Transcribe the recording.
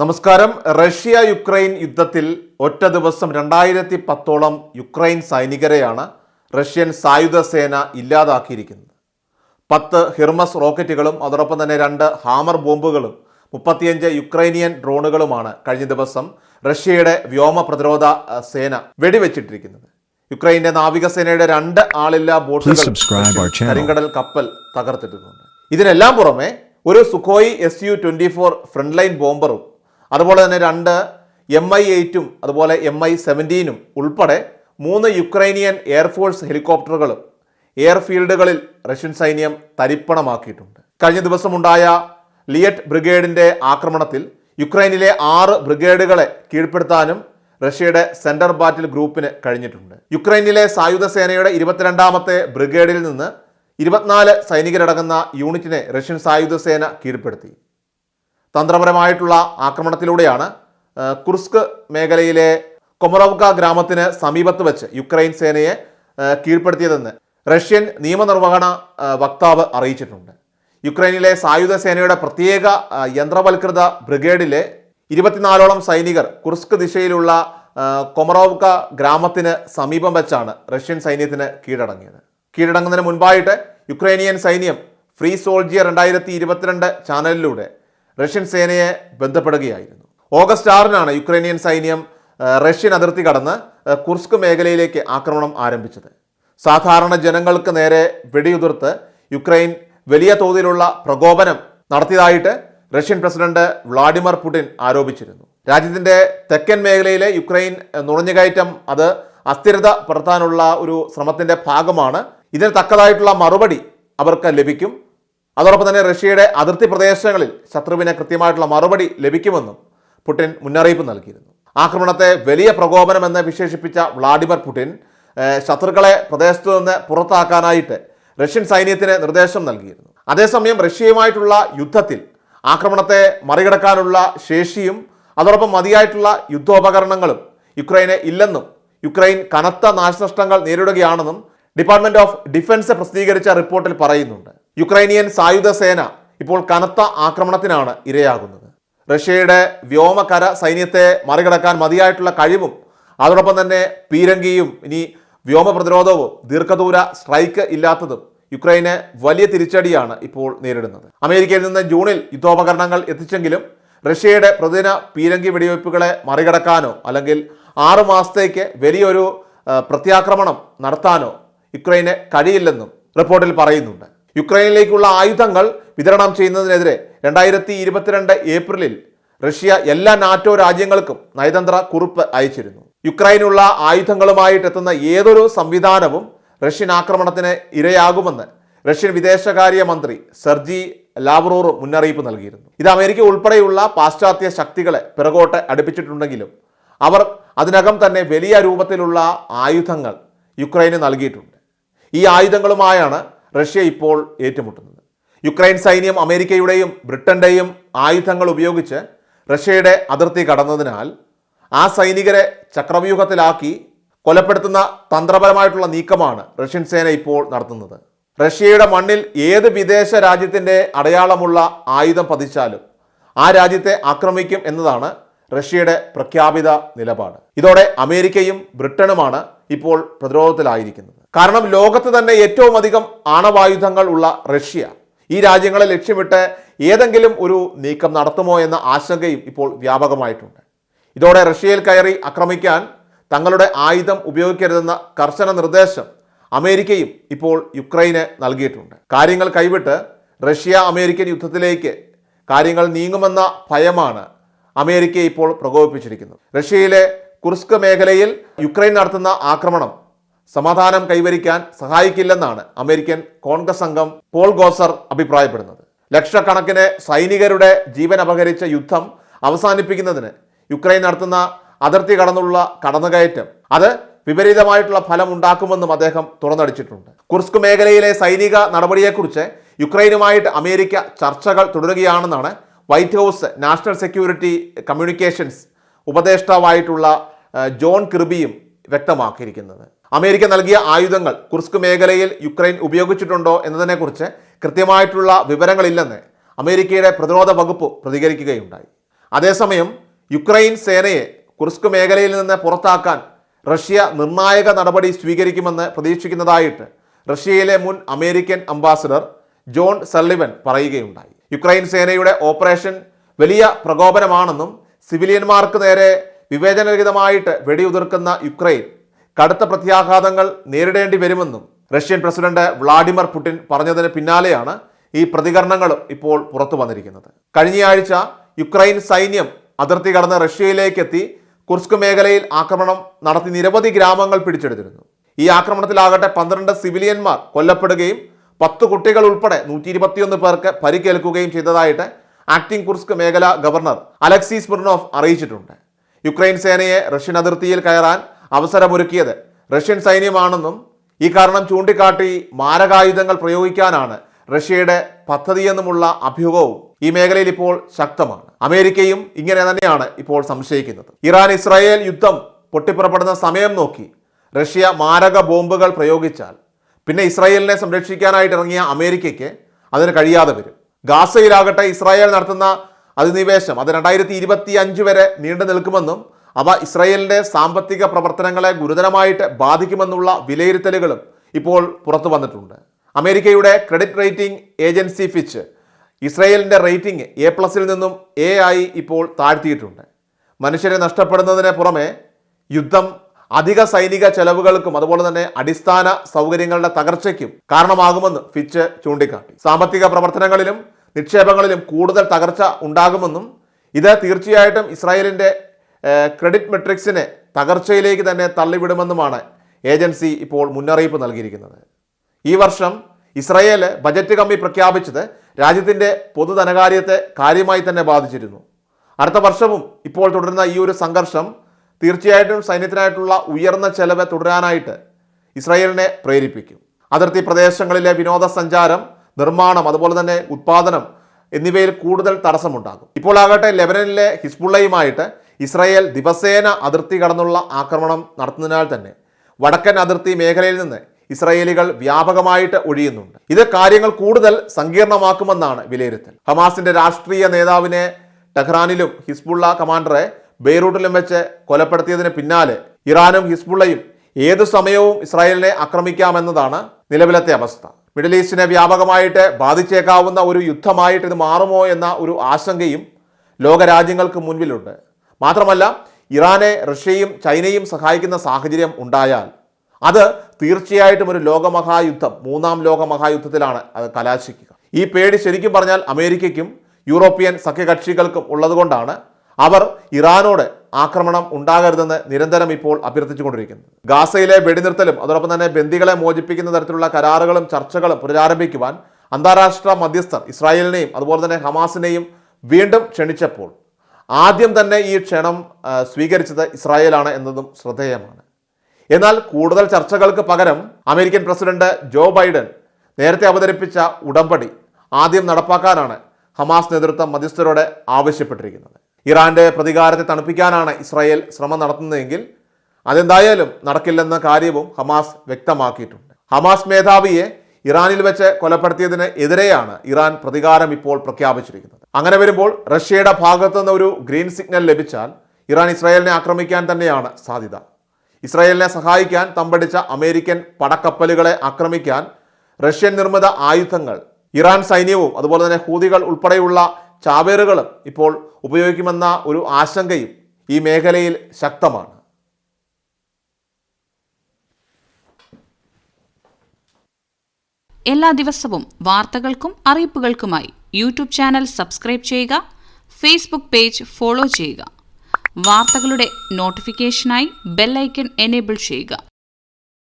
നമസ്കാരം. Russia Ukraine യുദ്ധത്തിൽ ഒറ്റ ദിവസം രണ്ടായിരത്തി പത്തോളം യുക്രൈൻ സൈനികരെയാണ് റഷ്യൻ സായുധ സേന ഇല്ലാതാക്കിയിരിക്കുന്നത്. പത്ത് ഹിർമസ് റോക്കറ്റുകളും അതോടൊപ്പം തന്നെ രണ്ട് ഹാമർ ബോംബുകളും മുപ്പത്തിയഞ്ച് യുക്രൈനിയൻ ഡ്രോണുകളുമാണ് കഴിഞ്ഞ ദിവസം റഷ്യയുടെ വ്യോമ പ്രതിരോധ സേന വെടിവെച്ചിട്ടിരിക്കുന്നത്. യുക്രൈന്റെ നാവികസേനയുടെ രണ്ട് ആളില്ലാ ബോട്ടുകൾ കരിങ്കടൽ കപ്പൽ തകർത്തിട്ടുണ്ട്. ഇതിനെല്ലാം പുറമെ ഒരു Sukhoi S U twenty four frontline ബോംബറും അതുപോലെ തന്നെ രണ്ട് എം ഐ എയ്റ്റും അതുപോലെ എം ഐ സെവന്റീനും ഉൾപ്പെടെ മൂന്ന് യുക്രൈനിയൻ എയർഫോഴ്സ് ഹെലികോപ്റ്ററുകളും എയർഫീൽഡുകളിൽ റഷ്യൻ സൈന്യം തരിപ്പണമാക്കിയിട്ടുണ്ട്. കഴിഞ്ഞ ദിവസമുണ്ടായ ലിയറ്റ് ബ്രിഗേഡിന്റെ ആക്രമണത്തിൽ യുക്രൈനിലെ ആറ് ബ്രിഗേഡുകളെ കീഴ്പ്പെടുത്താനും റഷ്യയുടെ സെന്റർ ബാറ്റിൽ ഗ്രൂപ്പിന് കഴിഞ്ഞിട്ടുണ്ട്. യുക്രൈനിലെ സായുധ സേനയുടെ ഇരുപത്തിരണ്ടാമത്തെ ബ്രിഗേഡിൽ നിന്ന് ഇരുപത്തിനാല് സൈനികരടങ്ങുന്ന യൂണിറ്റിനെ റഷ്യൻ സായുധ സേന കീഴ്പ്പെടുത്തി. തന്ത്രപരമായിട്ടുള്ള ആക്രമണത്തിലൂടെയാണ് കുർസ്ക് മേഖലയിലെ കൊമറോവ്ക ഗ്രാമത്തിന് സമീപത്ത് വെച്ച് യുക്രൈൻ സേനയെ കീഴ്പ്പെടുത്തിയതെന്ന് റഷ്യൻ നിയമനിർവഹണ വക്താവ് അറിയിച്ചിട്ടുണ്ട്. യുക്രൈനിലെ സായുധ സേനയുടെ പ്രത്യേക യന്ത്രവൽകൃത ബ്രിഗേഡിലെ ഇരുപത്തിനാലോളം സൈനികർ കുർസ്ക് ദിശയിലുള്ള കൊമറോവ്ക ഗ്രാമത്തിന് സമീപം വെച്ചാണ് റഷ്യൻ സൈന്യത്തിന് കീഴടങ്ങിയത്. കീഴടങ്ങുന്നതിന് മുൻപായിട്ട് യുക്രൈനിയൻ സൈന്യം ഫ്രീ സോൾജിയർ രണ്ടായിരത്തി ഇരുപത്തിരണ്ട് ചാനലിലൂടെ റഷ്യൻ സേനയെ ബന്ധപ്പെടുകയായിരുന്നു. ഓഗസ്റ്റ് ആറിനാണ് യുക്രൈനിയൻ സൈന്യം റഷ്യൻ അതിർത്തി കടന്ന് കുർസ്ക് മേഖലയിലേക്ക് ആക്രമണം ആരംഭിച്ചത്. സാധാരണ ജനങ്ങൾക്ക് നേരെ വെടിയുതിർത്ത് യുക്രൈൻ വലിയ തോതിലുള്ള പ്രകോപനം നടത്തിയതായിട്ട് റഷ്യൻ പ്രസിഡന്റ് വ്ളാഡിമിർ പുടിൻ ആരോപിച്ചിരുന്നു. രാജ്യത്തിന്റെ തെക്കൻ മേഖലയിലെ യുക്രൈൻ നുഴഞ്ഞുകയറ്റം അത് അസ്ഥിരത പെടുത്താനുള്ള ഒരു ശ്രമത്തിന്റെ ഭാഗമാണ്. ഇതിന് തക്കതായിട്ടുള്ള മറുപടി അവർക്ക് ലഭിക്കും. അതോടൊപ്പം തന്നെ റഷ്യയുടെ അതിർത്തി പ്രദേശങ്ങളിൽ ശത്രുവിന് കൃത്യമായിട്ടുള്ള മറുപടി ലഭിക്കുമെന്നും പുടിൻ മുന്നറിയിപ്പ് നൽകിയിരുന്നു. ആക്രമണത്തെ വലിയ പ്രകോപനമെന്ന് വിശേഷിപ്പിച്ച വ്ളാഡിമിർ പുടിൻ ശത്രുക്കളെ പ്രദേശത്തു നിന്ന് പുറത്താക്കാനായിട്ട് റഷ്യൻ സൈന്യത്തിന് നിർദ്ദേശം നൽകിയിരുന്നു. അതേസമയം റഷ്യയുമായിട്ടുള്ള യുദ്ധത്തിൽ ആക്രമണത്തെ മറികടക്കാനുള്ള ശേഷിയും അതോടൊപ്പം മതിയായിട്ടുള്ള യുദ്ധോപകരണങ്ങളും യുക്രൈന് ഇല്ലെന്നും യുക്രൈൻ കനത്ത നാശനഷ്ടങ്ങൾ നേരിടുകയാണെന്നും ഡിപ്പാർട്ട്മെന്റ് ഓഫ് ഡിഫൻസ് പ്രസിദ്ധീകരിച്ച റിപ്പോർട്ടിൽ പറയുന്നുണ്ട്. യുക്രൈനിയൻ സായുധ സേന ഇപ്പോൾ കനത്ത ആക്രമണത്തിനാണ് ഇരയാകുന്നത്. റഷ്യയുടെ വ്യോമകര സൈന്യത്തെ മറികടക്കാൻ മതിയായിട്ടുള്ള കഴിവും അതോടൊപ്പം തന്നെ പീരങ്കിയും ഇനി വ്യോമ പ്രതിരോധവും ദീർഘദൂര സ്ട്രൈക്ക് ഇല്ലാത്തതും യുക്രൈന് വലിയ തിരിച്ചടിയാണ് ഇപ്പോൾ നേരിടുന്നത്. അമേരിക്കയിൽ നിന്ന് ജൂണിൽ യുദ്ധോപകരണങ്ങൾ എത്തിച്ചെങ്കിലും റഷ്യയുടെ പ്രതിദിന പീരങ്കി വെടിവയ്പ്പുകളെ മറികടക്കാനോ അല്ലെങ്കിൽ ആറു മാസത്തേക്ക് വലിയൊരു പ്രത്യാക്രമണം നടത്താനോ യുക്രൈന് കഴിയില്ലെന്നും റിപ്പോർട്ടിൽ പറയുന്നുണ്ട്. യുക്രൈനിലേക്കുള്ള ആയുധങ്ങൾ വിതരണം ചെയ്യുന്നതിനെതിരെ രണ്ടായിരത്തി ഇരുപത്തിരണ്ട് ഏപ്രിലിൽ റഷ്യ എല്ലാ നാറ്റോ രാജ്യങ്ങൾക്കും നയതന്ത്ര കുറിപ്പ് അയച്ചിരുന്നു. യുക്രൈനുള്ള ആയുധങ്ങളുമായിട്ട് എത്തുന്ന ഏതൊരു സംവിധാനവും റഷ്യൻ ആക്രമണത്തിന് ഇരയാകുമെന്ന് റഷ്യൻ വിദേശകാര്യ മന്ത്രി സെർജി ലാവ്റോർ മുന്നറിയിപ്പ് നൽകിയിരുന്നു. ഇത് അമേരിക്ക ഉൾപ്പെടെയുള്ള പാശ്ചാത്യ ശക്തികളെ പിറകോട്ട് അടുപ്പിച്ചിട്ടുണ്ടെങ്കിലും അവർ അതിനകം തന്നെ വലിയ രൂപത്തിലുള്ള ആയുധങ്ങൾ യുക്രൈന് നൽകിയിട്ടുണ്ട്. ഈ ആയുധങ്ങളുമായാണ് റഷ്യ ഇപ്പോൾ ഏറ്റുമുട്ടുന്നത്. യുക്രൈൻ സൈന്യം അമേരിക്കയുടെയും ബ്രിട്ടന്റെയും ആയുധങ്ങൾ ഉപയോഗിച്ച് റഷ്യയുടെ അതിർത്തി കടന്നതിനാൽ ആ സൈനികരെ ചക്രവ്യൂഹത്തിലാക്കി കൊലപ്പെടുത്തുന്ന തന്ത്രപരമായിട്ടുള്ള നീക്കമാണ് റഷ്യൻ സേന ഇപ്പോൾ നടത്തുന്നത്. റഷ്യയുടെ മണ്ണിൽ ഏത് വിദേശ രാജ്യത്തിന്റെ അടയാളമുള്ള ആയുധം പതിച്ചാലും ആ രാജ്യത്തെ ആക്രമിക്കും എന്നതാണ് റഷ്യയുടെ പ്രഖ്യാപിത നിലപാട്. ഇതോടെ അമേരിക്കയും ബ്രിട്ടനുമാണ് ഇപ്പോൾ പ്രതിരോധത്തിലായിരിക്കുന്നത്. കാരണം ലോകത്ത് തന്നെ ഏറ്റവും അധികം ആണവായുധങ്ങൾ ഉള്ള റഷ്യ. ഈ രാജ്യങ്ങളെ ലക്ഷ്യമിട്ട് ഏതെങ്കിലും ഒരു നീക്കം നടത്തുമോ എന്ന ആശങ്കയും ഇപ്പോൾ വ്യാപകമായിട്ടുണ്ട്. ഇതോടെ റഷ്യയിൽ കയറി ആക്രമിക്കാൻ തങ്ങളുടെ ആയുധം ഉപയോഗിക്കരുതെന്ന കർശന നിർദ്ദേശം അമേരിക്കയും ഇപ്പോൾ യുക്രൈന് നൽകിയിട്ടുണ്ട്. കാര്യങ്ങൾ കൈവിട്ട് റഷ്യ അമേരിക്കൻ യുദ്ധത്തിലേക്ക് കാര്യങ്ങൾ നീങ്ങുമെന്ന ഭയമാണ് അമേരിക്കയെ ഇപ്പോൾ പ്രകോപിപ്പിച്ചിരിക്കുന്നത്. റഷ്യയിലെ കുർസ്ക് മേഖലയിൽ യുക്രൈൻ നടത്തുന്ന ആക്രമണം സമാധാനം കൈവരിക്കാൻ സഹായിക്കില്ലെന്നാണ് അമേരിക്കൻ കോൺഗ്രസ് അംഗം പോൾ ഗോസർ അഭിപ്രായപ്പെടുന്നത്. ലക്ഷക്കണക്കിന് സൈനികരുടെ ജീവൻ അപഹരിച്ച യുദ്ധം അവസാനിപ്പിക്കുന്നതിന് യുക്രൈൻ നടത്തുന്ന അതിർത്തി കടന്നുള്ള കടന്നുകയറ്റം അത് വിപരീതമായിട്ടുള്ള ഫലം ഉണ്ടാക്കുമെന്നും അദ്ദേഹം തുറന്നടിച്ചിട്ടുണ്ട്. കുർസ്ക് മേഖലയിലെ സൈനിക നടപടിയെക്കുറിച്ച് യുക്രൈനുമായിട്ട് അമേരിക്ക ചർച്ചകൾ തുടരുകയാണെന്നാണ് White House national security communications ഉപദേഷ്ടാവായിട്ടുള്ള John കിർബിയും വ്യക്തമാക്കിയിരിക്കുന്നത്. അമേരിക്ക നൽകിയ ആയുധങ്ങൾ കുർസ്ക് മേഖലയിൽ യുക്രൈൻ ഉപയോഗിച്ചിട്ടുണ്ടോ എന്നതിനെക്കുറിച്ച് കൃത്യമായിട്ടുള്ള വിവരങ്ങളില്ലെന്ന് അമേരിക്കയുടെ പ്രതിരോധ വകുപ്പ് പ്രതികരിക്കുകയുണ്ടായി. അതേസമയം യുക്രൈൻ സേനയെ കുർസ്ക് മേഖലയിൽ നിന്ന് പുറത്താക്കാൻ റഷ്യ നിർണായക നടപടി സ്വീകരിക്കുമെന്ന് പ്രതീക്ഷിക്കുന്നതായിട്ട് റഷ്യയിലെ മുൻ അമേരിക്കൻ അംബാസഡർ ജോൺ സല്ലിവൻ പറയുകയുണ്ടായി. യുക്രൈൻ സേനയുടെ ഓപ്പറേഷൻ വലിയ പ്രകോപനമാണെന്നും സിവിലിയന്മാർക്ക് നേരെ വിവേചനരഹിതമായിട്ട് വെടിയുതിർക്കുന്ന യുക്രൈൻ കടുത്ത പ്രത്യാഘാതങ്ങൾ നേരിടേണ്ടി വരുമെന്നും റഷ്യൻ പ്രസിഡന്റ് വ്ളാഡിമിർ പുടിൻ പറഞ്ഞതിന് പിന്നാലെയാണ് ഈ പ്രതികരണങ്ങളും ഇപ്പോൾ പുറത്തു വന്നിരിക്കുന്നത്. കഴിഞ്ഞയാഴ്ച യുക്രൈൻ സൈന്യം അതിർത്തി കടന്ന് റഷ്യയിലേക്ക് എത്തി കുർസ്ക് മേഖലയിൽ ആക്രമണം നടത്തി നിരവധി ഗ്രാമങ്ങൾ പിടിച്ചെടുത്തിരുന്നു. ഈ ആക്രമണത്തിലാകട്ടെ പന്ത്രണ്ട് സിവിലിയന്മാർ കൊല്ലപ്പെടുകയും പത്ത് കുട്ടികൾ ഉൾപ്പെടെ നൂറ്റി ഇരുപത്തിയൊന്ന് പേർക്ക് പരിക്കേൽക്കുകയും ചെയ്തതായിട്ട് ആക്ടിംഗ് കുർസ്ക് മേഖല ഗവർണർ അലക്സി സ്മിർനോഫ് അറിയിച്ചിട്ടുണ്ട്. യുക്രൈൻ സേനയെ റഷ്യൻ അതിർത്തിയിൽ കയറാൻ അവസരമൊരുക്കിയത് റഷ്യൻ സൈന്യമാണെന്നും ഈ കാരണം ചൂണ്ടിക്കാട്ടി മാരകായുധങ്ങൾ പ്രയോഗിക്കാനാണ് റഷ്യയുടെ പദ്ധതിയെന്നുമുള്ള അഭ്യൂഹവും ഈ മേഖലയിൽ ഇപ്പോൾ ശക്തമാണ്. അമേരിക്കയും ഇങ്ങനെ തന്നെയാണ് ഇപ്പോൾ സംശയിക്കുന്നത്. ഇറാൻ ഇസ്രായേൽ യുദ്ധം പൊട്ടിപ്പുറപ്പെടുന്ന സമയം നോക്കി റഷ്യ മാരക ബോംബുകൾ പ്രയോഗിച്ചാൽ പിന്നെ ഇസ്രായേലിനെ സംരക്ഷിക്കാനായിട്ട് ഇറങ്ങിയ അമേരിക്കയ്ക്ക് അതിന് കഴിയാതെ വരും. ഗാസയിലാകട്ടെ ഇസ്രായേൽ നടത്തുന്ന അധിനിവേശം അത് രണ്ടായിരത്തി ഇരുപത്തി അഞ്ച് വരെ നീണ്ടു നിൽക്കുമെന്നും അവ ഇസ്രയേലിന്റെ സാമ്പത്തിക പ്രവർത്തനങ്ങളെ ഗുരുതരമായിട്ട് ബാധിക്കുമെന്നുള്ള വിലയിരുത്തലുകളും ഇപ്പോൾ പുറത്തു വന്നിട്ടുണ്ട്. അമേരിക്കയുടെ ക്രെഡിറ്റ് റേറ്റിംഗ് ഏജൻസി ഫിച്ച് ഇസ്രയേലിന്റെ റേറ്റിംഗ് എ പ്ലസിൽ നിന്നും എ ആയി ഇപ്പോൾ താഴ്ത്തിയിട്ടുണ്ട്. മനുഷ്യരെ നഷ്ടപ്പെടുന്നതിന് പുറമെ യുദ്ധം അധിക സൈനിക ചെലവുകൾക്കും അതുപോലെ തന്നെ അടിസ്ഥാന സൗകര്യങ്ങളുടെ തകർച്ചയ്ക്കും കാരണമാകുമെന്ന് ഫിച്ച് ചൂണ്ടിക്കാട്ടി. സാമ്പത്തിക പ്രവർത്തനങ്ങളിലും നിക്ഷേപങ്ങളിലും കൂടുതൽ തകർച്ച ഉണ്ടാകുമെന്നും ഇത് തീർച്ചയായിട്ടും ഇസ്രായേലിന്റെ ക്രെഡിറ്റ് മെട്രിക്സിനെ തകർച്ചയിലേക്ക് തന്നെ തള്ളിവിടുമെന്നുമാണ് ഏജൻസി ഇപ്പോൾ മുന്നറിയിപ്പ് നൽകിയിരിക്കുന്നത്. ഈ വർഷം ഇസ്രായേൽ ബജറ്റ് കമ്മി പ്രഖ്യാപിച്ചത് രാജ്യത്തിന്റെ പൊതുധനകാര്യത്തെ കാര്യമായി തന്നെ ബാധിച്ചിരുന്നു. അടുത്ത വർഷവും ഇപ്പോൾ തുടരുന്ന ഈ ഒരു സംഘർഷം തീർച്ചയായിട്ടും സൈന്യത്തിനായിട്ടുള്ള ഉയർന്ന ചെലവ് തുടരാനായിട്ട് ഇസ്രായേലിനെ പ്രേരിപ്പിക്കും. അതിർത്തി പ്രദേശങ്ങളിലെ വിനോദസഞ്ചാരം നിർമ്മാണം അതുപോലെ തന്നെ ഉത്പാദനം എന്നിവയിൽ കൂടുതൽ തടസ്സമുണ്ടാകും. ഇപ്പോൾ ആകട്ടെ ലെബനനിലെ ഹിസ്ബുള്ളയുമായിട്ട് ഇസ്രായേൽ ദിവസേന അതിർത്തി കടന്നുള്ള ആക്രമണം നടത്തുന്നതിനാൽ തന്നെ വടക്കൻ അതിർത്തി മേഖലയിൽ നിന്ന് ഇസ്രായേലികൾ വ്യാപകമായിട്ട് ഒഴിയുന്നുണ്ട്. ഇത് കാര്യങ്ങൾ കൂടുതൽ സങ്കീർണമാക്കുമെന്നാണ് വിലയിരുത്തൽ. ഹമാസിന്റെ രാഷ്ട്രീയ നേതാവിനെ ടെഹ്റാനിലും ഹിസ്ബുള്ള കമാൻഡറെ ബെയ്റൂട്ടിലും വെച്ച് കൊലപ്പെടുത്തിയതിന് പിന്നാലെ ഇറാനും ഹിസ്ബുള്ളയും ഏതു സമയവും ഇസ്രായേലിനെ ആക്രമിക്കാമെന്നതാണ് നിലവിലത്തെ അവസ്ഥ. മിഡിൽ ഈസ്റ്റിനെ വ്യാപകമായിട്ട് ബാധിച്ചേക്കാവുന്ന ഒരു യുദ്ധമായിട്ട് ഇത് മാറുമോ എന്ന ഒരു ആശങ്കയും ലോകരാജ്യങ്ങൾക്ക് മുൻപിലുണ്ട്. മാത്രമല്ല ഇറാനെ റഷ്യയും ചൈനയും സഹായിക്കുന്ന സാഹചര്യം ഉണ്ടായാൽ അത് തീർച്ചയായിട്ടും ഒരു ലോകമഹായുദ്ധം മൂന്നാം ലോകമഹായുദ്ധത്തിലാണ് അത് കലാശിക്കുക. ഈ പേടി ശരിക്കും പറഞ്ഞാൽ അമേരിക്കയ്ക്കും യൂറോപ്യൻ സഖ്യകക്ഷികൾക്കും ഉള്ളതുകൊണ്ടാണ് അവർ ഇറാനോട് ആക്രമണം ഉണ്ടാകരുതെന്ന് നിരന്തരം ഇപ്പോൾ അഭ്യർത്ഥിച്ചുകൊണ്ടിരിക്കുന്നു. ഗാസയിലെ വെടിനിർത്തലും അതോടൊപ്പം തന്നെ ബന്ദികളെ മോചിപ്പിക്കുന്ന തരത്തിലുള്ള കരാറുകളും ചർച്ചകളും പുനരാരംഭിക്കുവാൻ അന്താരാഷ്ട്ര മധ്യസ്ഥർ ഇസ്രായേലിനെയും അതുപോലെ തന്നെ ഹമാസിനെയും വീണ്ടും ക്ഷണിച്ചപ്പോൾ ആദ്യം തന്നെ ഈ ക്ഷണം സ്വീകരിച്ചത് ഇസ്രായേലാണ് എന്നതും ശ്രദ്ധേയമാണ്. എന്നാൽ കൂടുതൽ ചർച്ചകൾക്ക് പകരം അമേരിക്കൻ പ്രസിഡന്റ് ജോ ബൈഡൻ നേരത്തെ അവതരിപ്പിച്ച ഉടമ്പടി ആദ്യം നടപ്പാക്കാനാണ് ഹമാസ് നേതൃത്വം മധ്യസ്ഥരോട് ആവശ്യപ്പെട്ടിരിക്കുന്നത്. ഇറാന്റെ പ്രതികാരത്തെ തണുപ്പിക്കാനാണ് ഇസ്രായേൽ ശ്രമം നടത്തുന്നതെങ്കിൽ അതെന്തായാലും നടക്കില്ലെന്ന കാര്യവും ഹമാസ് വ്യക്തമാക്കിയിട്ടുണ്ട്. ഹമാസ് മേധാവിയെ ഇറാനിൽ വെച്ച് കൊലപ്പെടുത്തിയതിന് എതിരെയാണ് ഇറാൻ പ്രതികാരം ഇപ്പോൾ പ്രഖ്യാപിച്ചിരിക്കുന്നത്. അങ്ങനെ വരുമ്പോൾ റഷ്യയുടെ ഭാഗത്തു നിന്ന് ഒരു ഗ്രീൻ സിഗ്നൽ ലഭിച്ചാൽ ഇറാൻ ഇസ്രായേലിനെ ആക്രമിക്കാൻ തന്നെയാണ് സാധ്യത. ഇസ്രായേലിനെ സഹായിക്കാൻ തമ്പടിച്ച അമേരിക്കൻ പടക്കപ്പലുകളെ ആക്രമിക്കാൻ റഷ്യൻ നിർമ്മിത ആയുധങ്ങൾ ഇറാൻ സൈന്യവും അതുപോലെ തന്നെ ഹൂതികൾ ഉൾപ്പെടെയുള്ള ചാവേറുകളും ഇപ്പോൾ ഉപയോഗിക്കുമെന്ന ഒരു ആശങ്കയും ഈ മേഖലയിൽ ശക്തമാണ്. എല്ലാ ദിവസവും വാർത്തകൾക്കും അറിയിപ്പുകൾക്കുമായി യൂട്യൂബ് ചാനൽ സബ്സ്ക്രൈബ് ചെയ്യുക ഫേസ്ബുക്ക് പേജ് ഫോളോ ചെയ്യുക. വാർത്തകളുടെ നോട്ടിഫിക്കേഷനായി ബെല്ലൈക്കൺ എനേബിൾ ചെയ്യുക.